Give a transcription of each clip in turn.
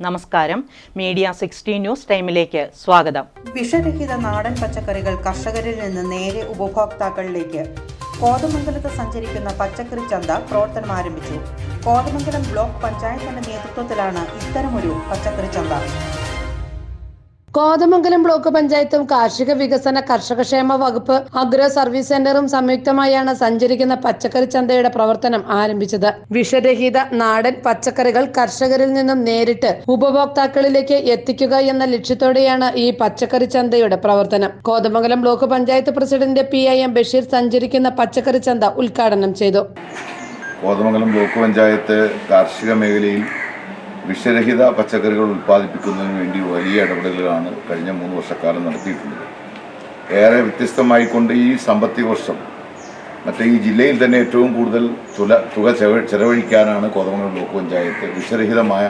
നമസ്കാരം. Media sixty news ടൈമിലേക്ക് സ്വാഗതം. വിഷരഹിത നാടൻ പച്ചക്കറികൾ കർഷകരിൽ നിന്ന് നേരെ ഉപഭോക്താക്കളിലേക്ക്. കോതമംഗലത്ത് സഞ്ചരിക്കുന്ന പച്ചക്കറി ചന്ത പ്രവർത്തനം ആരംഭിച്ചു. കോതമംഗലം ബ്ലോക്ക് പഞ്ചായത്തിന്റെ നേതൃത്വത്തിലാണ് ഇത്തരമൊരു പച്ചക്കറി ചന്ത. കോതമംഗലം ബ്ലോക്ക് പഞ്ചായത്തും കാർഷിക വികസന കർഷകക്ഷേമ വകുപ്പ് അഗ്രോ സർവീസ് സെന്ററും സംയുക്തമായാണ് സഞ്ചരിക്കുന്ന പച്ചക്കറി ചന്തയുടെ പ്രവർത്തനം ആരംഭിച്ചത്. വിഷരഹിത നാടൻ പച്ചക്കറികൾ കർഷകരിൽ നിന്നും നേരിട്ട് ഉപഭോക്താക്കളിലേക്ക് എത്തിക്കുക എന്ന ലക്ഷ്യത്തോടെയാണ് ഈ പച്ചക്കറി ചന്തയുടെ പ്രവർത്തനം. Kothamangalam block panchayat president P I M Basheer സഞ്ചരിക്കുന്ന പച്ചക്കറി ചന്ത ഉദ്ഘാടനം ചെയ്തു. കോതമംഗലം ബ്ലോക്ക് പഞ്ചായത്ത് കാർഷിക മേഖലയിൽ വിഷരഹിത പച്ചക്കറികൾ ഉൽപ്പാദിപ്പിക്കുന്നതിന് വേണ്ടി വലിയ ഇടപെടലുകളാണ് കഴിഞ്ഞ മൂന്ന് വർഷക്കാലം നടത്തിയിട്ടുള്ളത്. ഏറെ വ്യത്യസ്തമായിക്കൊണ്ട് ഈ സാമ്പത്തിക വർഷം മറ്റേ ഈ ജില്ലയിൽ തന്നെ ഏറ്റവും കൂടുതൽ തുല തുക ചെവ ചെലവഴിക്കാനാണ് കോതമംഗലം ബ്ലോക്ക് പഞ്ചായത്ത് വിഷരഹിതമായ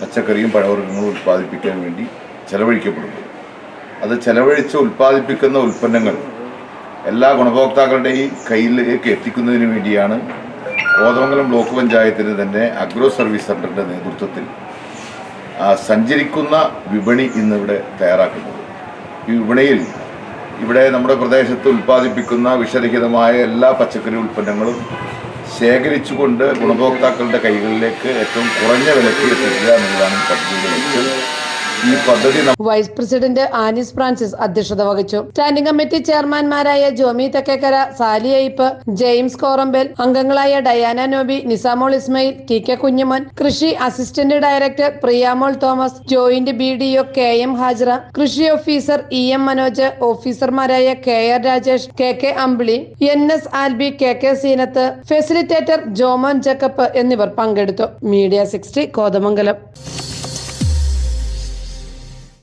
പച്ചക്കറിയും പഴവർഗങ്ങളും ഉൽപ്പാദിപ്പിക്കാൻ വേണ്ടി ചെലവഴിക്കപ്പെടുന്നത്. അത് ചെലവഴിച്ച് ഉൽപ്പാദിപ്പിക്കുന്ന ഉൽപ്പന്നങ്ങൾ എല്ലാ ഗുണഭോക്താക്കളുടെയും കയ്യിലേക്ക് എത്തിക്കുന്നതിന് വേണ്ടിയാണ് കോതമംഗലം ബ്ലോക്ക് പഞ്ചായത്തിന് തന്നെ അഗ്രോ സർവീസ് സെന്ററിന്റെ നേതൃത്വത്തിൽ സഞ്ചരിക്കുന്ന വിപണി ഇന്നിവിടെ തയ്യാറാക്കുന്നത്. ഈ വിപണിയിൽ ഇവിടെ നമ്മുടെ പ്രദേശത്ത് ഉൽപ്പാദിപ്പിക്കുന്ന വിഷരഹിതമായ എല്ലാ പച്ചക്കറി ഉൽപ്പന്നങ്ങളും ശേഖരിച്ചുകൊണ്ട് ഗുണഭോക്താക്കളുടെ കൈകളിലേക്ക് ഏറ്റവും കുറഞ്ഞ വിലയ്ക്ക് എത്തിക്കുക എന്നുള്ളതാണ് പദ്ധതിയുടെ ലക്ഷ്യം. ഈ പദ്ധതി വൈസ് പ്രസിഡന്റ് ആനിസ് ഫ്രാൻസിസ് അധ്യക്ഷത വഹിച്ചു. സ്റ്റാൻഡിംഗ് കമ്മിറ്റി ചെയർമാൻമാരായ ജോമി തെക്കേക്കര സാലി അയ്പ് ജെയിംസ് കോറമ്പൽ അംഗങ്ങളായ Diana Noby Nisamol Ismail T K Kunjumon കൃഷി assistant director Priyamol Thomas joint B D O K M Hajara കൃഷി ഓഫീസർ ഇ എം മനോജ് ഓഫീസർമാരായ K R Rajesh K K Ambili N S Alby K K Seenath facilitator Jomon Jacob എന്നിവർ പങ്കെടുത്തു. Media sixty Kothamangalam.